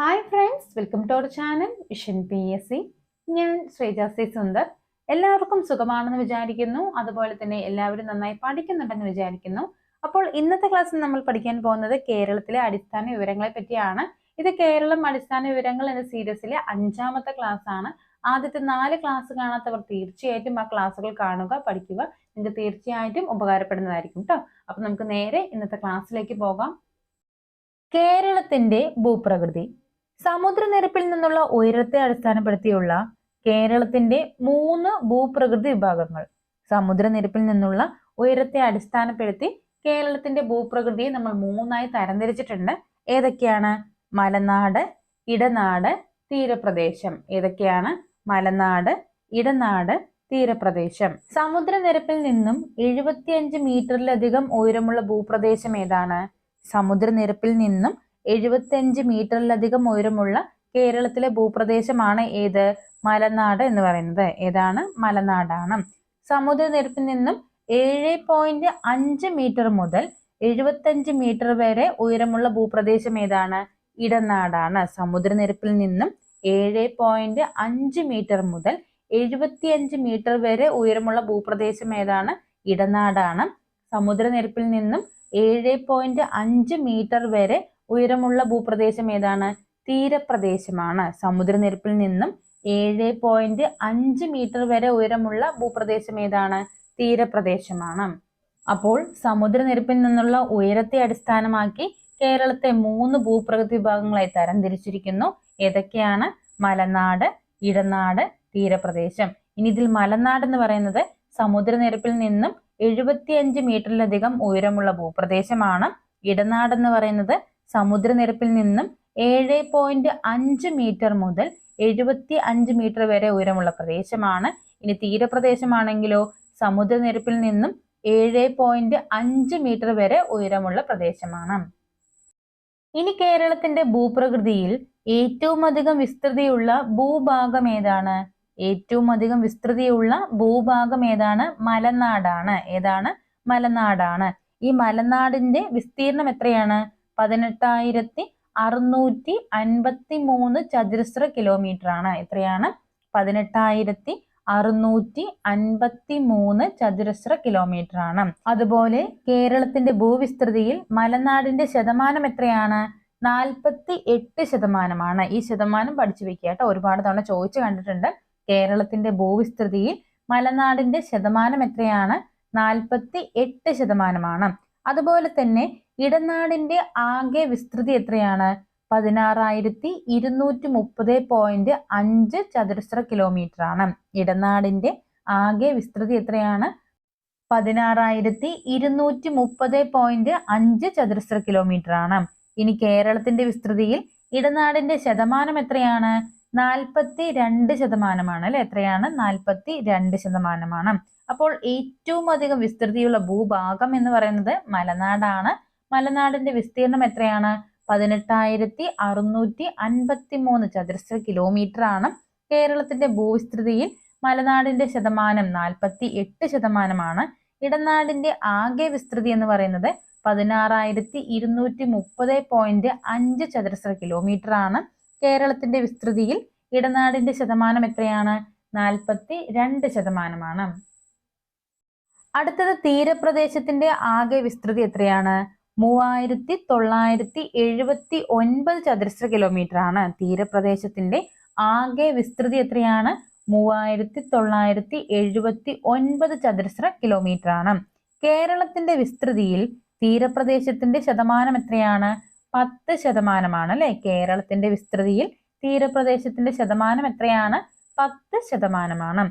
Hi friends welcome to our channel vision P S C ഞാൻ Sreeja C Sundar. എല്ലാവർക്കും സുഖമാണെന്ന് വിചാരിക്കുന്നു. അതുപോലെ തന്നെ എല്ലാവരും നന്നായി പഠിക്കുന്നുണ്ടെന്ന് വിചാരിക്കുന്നു. അപ്പോൾ ഇന്നത്തെ ക്ലാസ്സിൽ നമ്മൾ പഠിക്കാൻ പോകുന്നത് കേരളത്തിലെ അടിസ്ഥാന വിവരങ്ങളെ പറ്റിയാണ്. ഇത് കേരളം അടിസ്ഥാന വിവരങ്ങൾ എന്ന സീരീസിലെ അഞ്ചാമത്തെ ക്ലാസ് ആണ്. ആദ്യത്തെ നാല് ക്ലാസ് കാണാത്തവർ തീർച്ചയായിട്ടും ആ ക്ലാസ്സുകൾ കാണുക പഠിക്കുക. നിങ്ങൾക്ക് തീർച്ചയായിട്ടും ഉപകാരപ്പെടുന്നതായിരിക്കും കേട്ടോ അപ്പൊ നമുക്ക് നേരെ ഇന്നത്തെ ക്ലാസ്സിലേക്ക് പോകാം. കേരളത്തിന്റെ ഭൂപ്രകൃതി. സമുദ്രനിരപ്പിൽ നിന്നുള്ള ഉയരത്തെ അടിസ്ഥാനപ്പെടുത്തിയുള്ള കേരളത്തിന്റെ മൂന്ന് ഭൂപ്രകൃതി വിഭാഗങ്ങൾ. സമുദ്രനിരപ്പിൽ നിന്നുള്ള ഉയരത്തെ അടിസ്ഥാനപ്പെടുത്തി കേരളത്തിന്റെ ഭൂപ്രകൃതിയെ നമ്മൾ മൂന്നായി തരംതിരിച്ചിട്ടുണ്ട്. ഏതൊക്കെയാണ്? മലനാട് ഇടനാട് തീരപ്രദേശം. ഏതൊക്കെയാണ്? മലനാട് ഇടനാട് തീരപ്രദേശം. സമുദ്രനിരപ്പിൽ നിന്നും എഴുപത്തിയഞ്ച് മീറ്ററിലധികം ഉയരമുള്ള ഭൂപ്രദേശം ഏതാണ്? സമുദ്രനിരപ്പിൽ നിന്നും എഴുപത്തിയഞ്ച് മീറ്ററിലധികം ഉയരമുള്ള കേരളത്തിലെ ഭൂപ്രദേശമാണ് ഏത്? മലനാട് എന്ന് പറയുന്നത്. ഏതാണ്? മലനാടാണ്. സമുദ്രനിരപ്പിൽ നിന്നും ഏഴ് പോയിന്റ് അഞ്ച് മീറ്റർ മുതൽ എഴുപത്തഞ്ച് മീറ്റർ വരെ ഉയരമുള്ള ഭൂപ്രദേശം ഏതാണ്? ഇടനാടാണ്. സമുദ്രനിരപ്പിൽ നിന്നും ഏഴ് പോയിന്റ് അഞ്ച് മീറ്റർ മുതൽ എഴുപത്തിയഞ്ച് മീറ്റർ വരെ ഉയരമുള്ള ഭൂപ്രദേശം ഏതാണ്? ഇടനാടാണ്. സമുദ്രനിരപ്പിൽ നിന്നും ഏഴ് പോയിന്റ് അഞ്ച് മീറ്റർ വരെ ഉയരമുള്ള ഭൂപ്രദേശം ഏതാണ്? തീരപ്രദേശമാണ്. സമുദ്രനിരപ്പിൽ നിന്നും ഏഴ് പോയിന്റ് അഞ്ച് മീറ്റർ വരെ ഉയരമുള്ള ഭൂപ്രദേശം ഏതാണ്? തീരപ്രദേശമാണ്. അപ്പോൾ സമുദ്രനിരപ്പിൽ നിന്നുള്ള ഉയരത്തെ അടിസ്ഥാനമാക്കി കേരളത്തെ മൂന്ന് ഭൂപ്രകൃതി വിഭാഗങ്ങളായി തരംതിരിച്ചിരിക്കുന്നു. ഏതൊക്കെയാണ്? മലനാട് ഇടനാട് തീരപ്രദേശം. ഇനി ഇതിൽ മലനാട് എന്ന് പറയുന്നത് സമുദ്രനിരപ്പിൽ നിന്നും എഴുപത്തിയഞ്ച് മീറ്ററിലധികം ഉയരമുള്ള ഭൂപ്രദേശമാണ്. ഇടനാട് എന്ന് പറയുന്നത് സമുദ്രനിരപ്പിൽ നിന്നും ഏഴ് പോയിന്റ് അഞ്ച് മീറ്റർ മുതൽ എഴുപത്തി അഞ്ച് മീറ്റർ വരെ ഉയരമുള്ള പ്രദേശമാണ്. ഇനി തീരപ്രദേശമാണെങ്കിലോ സമുദ്രനിരപ്പിൽ നിന്നും ഏഴ് പോയിന്റ് അഞ്ച് മീറ്റർ വരെ ഉയരമുള്ള പ്രദേശമാണ്. ഇനി കേരളത്തിന്റെ ഭൂപ്രകൃതിയിൽ ഏറ്റവും അധികം വിസ്തൃതിയുള്ള ഭൂഭാഗം ഏതാണ്? ഏറ്റവും അധികം വിസ്തൃതിയുള്ള ഭൂഭാഗം ഏതാണ്? മലനാടാണ്. ഏതാണ്? മലനാടാണ്. ഈ മലനാടിന്റെ വിസ്തീർണം എത്രയാണ്? പതിനെട്ടായിരത്തി അറുന്നൂറ്റി അൻപത്തി മൂന്ന് ചതുരശ്ര കിലോമീറ്റർ ആണ് എത്രയാണ്? പതിനെട്ടായിരത്തി അറുന്നൂറ്റി അൻപത്തി മൂന്ന് ചതുരശ്ര കിലോമീറ്റർ ആണ് അതുപോലെ കേരളത്തിന്റെ ഭൂവിസ്തൃതിയിൽ മലനാടിന്റെ ശതമാനം എത്രയാണ്? നാൽപ്പത്തി എട്ട് ശതമാനമാണ്. ഈ ശതമാനം പഠിച്ചു വെക്കുക കേട്ടോ. ഒരുപാട് തവണ ചോദിച്ചു കണ്ടിട്ടുണ്ട്. കേരളത്തിന്റെ ഭൂവിസ്തൃതിയിൽ മലനാടിന്റെ ശതമാനം എത്രയാണ്? നാൽപ്പത്തി എട്ട് ശതമാനമാണ്. അതുപോലെ തന്നെ ഇടനാടിന്റെ ആകെ വിസ്തൃതി എത്രയാണ്? പതിനാറായിരത്തി ഇരുന്നൂറ്റി മുപ്പത് പോയിന്റ് അഞ്ച് ചതുരശ്ര കിലോമീറ്റർ ആണ്. ഇടനാടിന്റെ ആകെ വിസ്തൃതി എത്രയാണ്? പതിനാറായിരത്തി ഇരുന്നൂറ്റി മുപ്പത് പോയിന്റ് അഞ്ച് ചതുരശ്ര കിലോമീറ്റർ ആണ്. ഇനി കേരളത്തിന്റെ വിസ്തൃതിയിൽ ഇടനാടിന്റെ ശതമാനം എത്രയാണ്? നാൽപ്പത്തി രണ്ട് ശതമാനമാണ് അല്ലെ? എത്രയാണ്? നാൽപ്പത്തി രണ്ട് ശതമാനമാണ്. അപ്പോൾ ഏറ്റവും അധികം വിസ്തൃതിയുള്ള ഭൂഭാഗം എന്ന് പറയുന്നത് മലനാടാണ്. മലനാടിന്റെ വിസ്തീർണം എത്രയാണ്? പതിനെട്ടായിരത്തി അറുന്നൂറ്റി അൻപത്തി മൂന്ന് ചതുരശ്ര കിലോമീറ്റർ ആണ്. കേരളത്തിന്റെ ഭൂവിസ്തൃതിയിൽ മലനാടിന്റെ ശതമാനം നാൽപ്പത്തി എട്ട് ശതമാനമാണ്. ഇടനാടിന്റെ ആകെ വിസ്തൃതി എന്ന് പറയുന്നത് പതിനാറായിരത്തി ഇരുന്നൂറ്റി മുപ്പത് പോയിന്റ് അഞ്ച് ചതുരശ്ര കിലോമീറ്റർ ആണ്. കേരളത്തിന്റെ വിസ്തൃതിയിൽ ഇടനാടിന്റെ ശതമാനം എത്രയാണ്? നാൽപ്പത്തി രണ്ട് ശതമാനമാണ്. അടുത്തത് തീരപ്രദേശത്തിന്റെ ആകെ വിസ്തൃതി എത്രയാണ്? മൂവായിരത്തി തൊള്ളായിരത്തി എഴുപത്തി ഒൻപത് ചതുരശ്ര കിലോമീറ്റർ ആണ് തീരപ്രദേശത്തിന്റെ ആകെ വിസ്തൃതി എത്രയാണ്? മൂവായിരത്തി തൊള്ളായിരത്തി എഴുപത്തി ഒൻപത് ചതുരശ്ര കിലോമീറ്റർ ആണ് കേരളത്തിന്റെ വിസ്തൃതിയിൽ തീരപ്രദേശത്തിന്റെ ശതമാനം എത്രയാണ്? പത്ത് ശതമാനമാണ് അല്ലെ? കേരളത്തിന്റെ വിസ്തൃതിയിൽ തീരപ്രദേശത്തിന്റെ ശതമാനം എത്രയാണ്? പത്ത് ശതമാനമാണ്.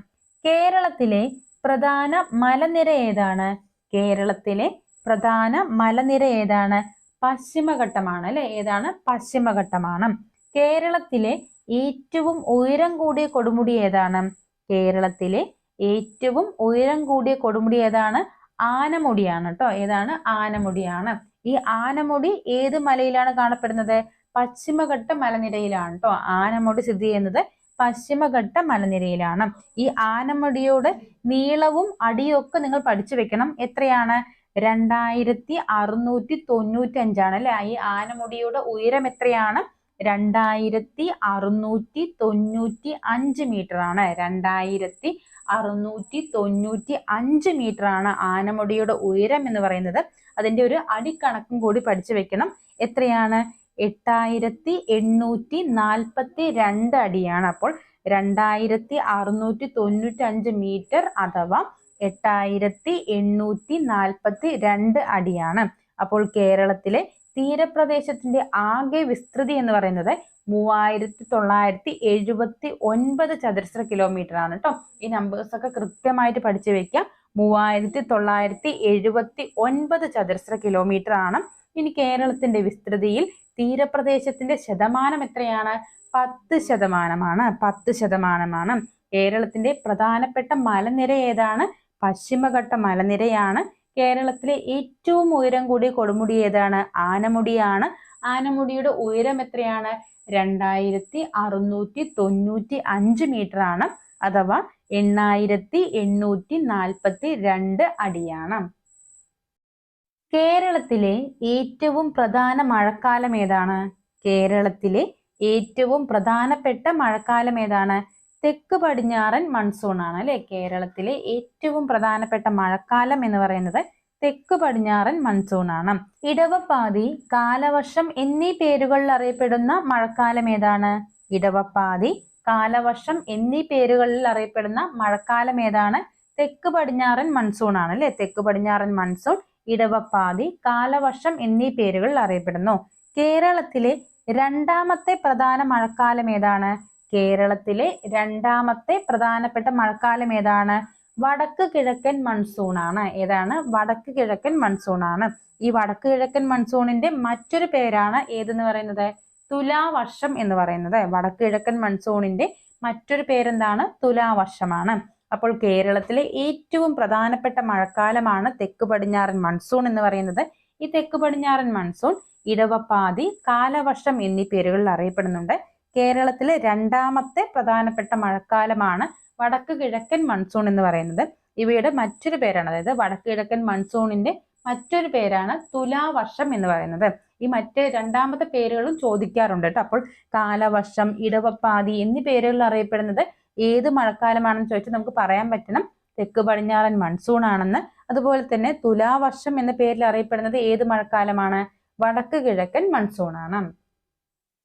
കേരളത്തിലെ പ്രധാന മലനിര ഏതാണ്? കേരളത്തിലെ പ്രധാന മലനിര ഏതാണ്? പശ്ചിമഘട്ടമാണ് അല്ലെ? ഏതാണ്? പശ്ചിമഘട്ടമാണ്. കേരളത്തിലെ ഏറ്റവും ഉയരം കൂടിയ കൊടുമുടി ഏതാണ്? കേരളത്തിലെ ഏറ്റവും ഉയരം കൂടിയ കൊടുമുടി ഏതാണ്? ആനമുടിയാണ് കേട്ടോ ഏതാണ്? ആനമുടിയാണ്. ഈ ആനമുടി ഏത് മലയിലാണ് കാണപ്പെടുന്നത്? പശ്ചിമഘട്ട മലനിരയിലാണ് കേട്ടോ ആനമുടി സ്ഥിതി ചെയ്യുന്നത് പശ്ചിമഘട്ട മലനിരയിലാണ്. ഈ ആനമുടിയുടെ നീളവും അടിയൊക്കെ നിങ്ങൾ പഠിച്ചു വെക്കണം. എത്രയാണ്? രണ്ടായിരത്തി അറുന്നൂറ്റി തൊണ്ണൂറ്റി അഞ്ചാണ് അല്ലെ? ഈ ആനമുടിയുടെ ഉയരം എത്രയാണ്? രണ്ടായിരത്തി അറുന്നൂറ്റി തൊണ്ണൂറ്റി അഞ്ച് മീറ്റർ ആണ്. രണ്ടായിരത്തി അറുന്നൂറ്റി തൊണ്ണൂറ്റി അഞ്ച് മീറ്റർ ആണ് ആനമുടിയുടെ ഉയരം എന്ന് പറയുന്നത്. അതിന്റെ ഒരു അടിക്കണക്കും കൂടി പഠിച്ചു വെക്കണം. എത്രയാണ്? എട്ടായിരത്തി എണ്ണൂറ്റി നാൽപ്പത്തി രണ്ട് അടിയാണ്. അപ്പോൾ രണ്ടായിരത്തി അറുന്നൂറ്റി തൊണ്ണൂറ്റി അഞ്ച് മീറ്റർ അഥവാ എട്ടായിരത്തി എണ്ണൂറ്റി നാൽപ്പത്തി രണ്ട് അടിയാണ്. അപ്പോൾ കേരളത്തിലെ തീരപ്രദേശത്തിന്റെ ആകെ വിസ്തൃതി എന്ന് പറയുന്നത് മൂവായിരത്തി തൊള്ളായിരത്തി എഴുപത്തി ഒൻപത് ചതുരശ്ര കിലോമീറ്റർ ആണ് കേട്ടോ ഈ നമ്പേഴ്സ് ഒക്കെ കൃത്യമായിട്ട് പഠിച്ചു വെക്കുക മൂവായിരത്തി തൊള്ളായിരത്തി എഴുപത്തി ഒൻപത് ചതുരശ്ര കിലോമീറ്റർ ആണ് ഇനി കേരളത്തിന്റെ വിസ്തൃതിയിൽ തീരപ്രദേശത്തിന്റെ ശതമാനം എത്രയാണ്? പത്ത് ശതമാനമാണ്. പത്ത് ശതമാനമാണ്. കേരളത്തിന്റെ പ്രധാനപ്പെട്ട മലനിര ഏതാണ്? പശ്ചിമഘട്ട മലനിരയാണ്. കേരളത്തിലെ ഏറ്റവും ഉയരം കൂടിയ കൊടുമുടി ഏതാണ്? ആനമുടിയാണ്. ആനമുടിയുടെ ഉയരം എത്രയാണ്? രണ്ടായിരത്തി അറുന്നൂറ്റി തൊണ്ണൂറ്റി അഞ്ച് മീറ്റർ ആണ്. അഥവാ എണ്ണായിരത്തി എണ്ണൂറ്റി നാൽപ്പത്തി രണ്ട് അടിയാണ്. കേരളത്തിലെ ഏറ്റവും പ്രധാന മഴക്കാലം ഏതാണ്? കേരളത്തിലെ ഏറ്റവും പ്രധാനപ്പെട്ട മഴക്കാലം ഏതാണ്? തെക്ക് പടിഞ്ഞാറൻ മൺസൂൺ ആണ് അല്ലെ? കേരളത്തിലെ ഏറ്റവും പ്രധാനപ്പെട്ട മഴക്കാലം എന്ന് പറയുന്നത് തെക്ക് പടിഞ്ഞാറൻ മൺസൂൺ ആണ് ഇടവപ്പാതി കാലവർഷം എന്നീ പേരുകളിൽ അറിയപ്പെടുന്ന മഴക്കാലം ഏതാണ്? ഇടവപ്പാതി കാലവർഷം എന്നീ പേരുകളിൽ അറിയപ്പെടുന്ന മഴക്കാലം ഏതാണ്? തെക്ക് പടിഞ്ഞാറൻ മൺസൂൺ ആണ് അല്ലെ? തെക്ക് പടിഞ്ഞാറൻ മൺസൂൺ ഇടവപ്പാതി കാലവർഷം എന്നീ പേരുകളിൽ അറിയപ്പെടുന്നു. കേരളത്തിലെ രണ്ടാമത്തെ പ്രധാന മഴക്കാലം ഏതാണ്? കേരളത്തിലെ രണ്ടാമത്തെ പ്രധാനപ്പെട്ട മഴക്കാലം ഏതാണ്? വടക്ക് കിഴക്കൻ മൺസൂൺ ആണ് ഏതാണ്? വടക്ക് കിഴക്കൻ മൺസൂൺ ആണ് ഈ വടക്ക് കിഴക്കൻ മൺസൂണിന്റെ മറ്റൊരു പേരാണ് ഏതെന്ന് പറയുന്നത്? തുലാവർഷം എന്ന് പറയുന്നത്. വടക്ക് കിഴക്കൻ മൺസൂണിന്റെ മറ്റൊരു പേരെന്താണ്? തുലാവർഷമാണ്. അപ്പോൾ കേരളത്തിലെ ഏറ്റവും പ്രധാനപ്പെട്ട മഴക്കാലമാണ് തെക്ക് പടിഞ്ഞാറൻ മൺസൂൺ എന്ന് പറയുന്നത്. ഈ തെക്ക് പടിഞ്ഞാറൻ മൺസൂൺ ഇടവപ്പാതി കാലവർഷം എന്നീ പേരുകളിൽ അറിയപ്പെടുന്നുണ്ട്. കേരളത്തിലെ രണ്ടാമത്തെ പ്രധാനപ്പെട്ട മഴക്കാലമാണ് വടക്ക് കിഴക്കൻ മൺസൂൺ എന്ന് പറയുന്നത്. ഇവയുടെ മറ്റൊരു പേരാണ് അതായത് വടക്ക് കിഴക്കൻ മൺസൂണിന്റെ മറ്റൊരു പേരാണ് തുലാവർഷം എന്ന് പറയുന്നത്. ഈ മറ്റ് രണ്ടാമത്തെ പേരുകളും ചോദിക്കാറുണ്ട് കേട്ടോ. അപ്പോൾ കാലവർഷം ഇടവപ്പാതി എന്നീ പേരുകളിൽ അറിയപ്പെടുന്നത് ഏത് മഴക്കാലമാണെന്ന് ചോദിച്ചാൽ നമുക്ക് പറയാൻ പറ്റണം. തെക്ക് പടിഞ്ഞാറൻ മൺസൂൺ ആണെന്ന് അതുപോലെ തന്നെ തുലാവർഷം എന്ന പേരിൽ അറിയപ്പെടുന്നത് ഏത് മഴക്കാലമാണ്? വടക്ക് കിഴക്കൻ മൺസൂൺ ആണ്